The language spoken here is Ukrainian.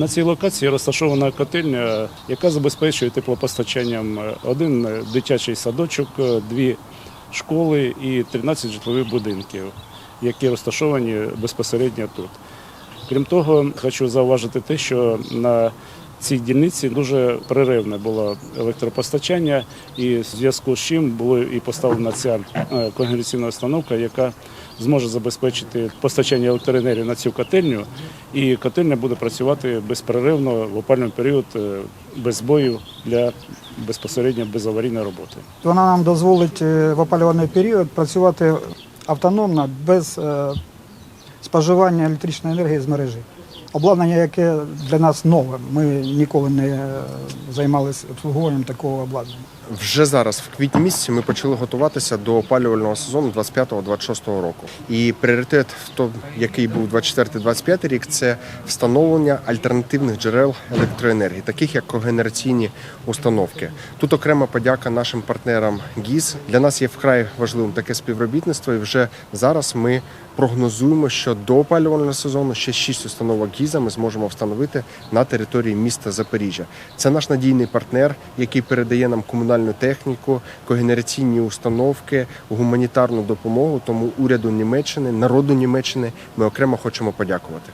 На цій локації розташована котельня, яка забезпечує теплопостачанням е, один е, дитячий садочок, е, дві школи і 13 житлових будинків, які розташовані безпосередньо тут. Крім того, хочу зауважити те, що на цій дільниці дуже переривне було електропостачання, і в зв'язку з чим була і поставлена ця е, конгресійна установка, яка зможе забезпечити постачання електроенергії на цю котельню, і котельня буде працювати безперервно в опальний період е, без збоїв для безпосередньо безаварійної роботи. Вона нам дозволить е, в опалювальний період працювати автономно без споживання електричної енергії з мережі. Обладнання, яке для нас нове. Ми ніколи не е, займалися обслуговуванням такого обладнання. Вже зараз, в квітні місяці, ми почали готуватися до опалювального сезону 25-26 року. І пріоритет, в тому, який був 24-25 рік, це встановлення альтернативних джерел електроенергії, таких як когенераційні установки. Тут окрема подяка нашим партнерам ГІЗ. Для нас є вкрай важливим таке співробітництво. І вже зараз ми прогнозуємо, що до опалювального сезону ще 6 установок ГІЗа ми зможемо встановити на території міста Запоріжжя. Це наш надійний партнер, який передає нам комунальну техніку, когенераційні установки, гуманітарну допомогу. Тому уряду Німеччини, народу Німеччини ми окремо хочемо подякувати.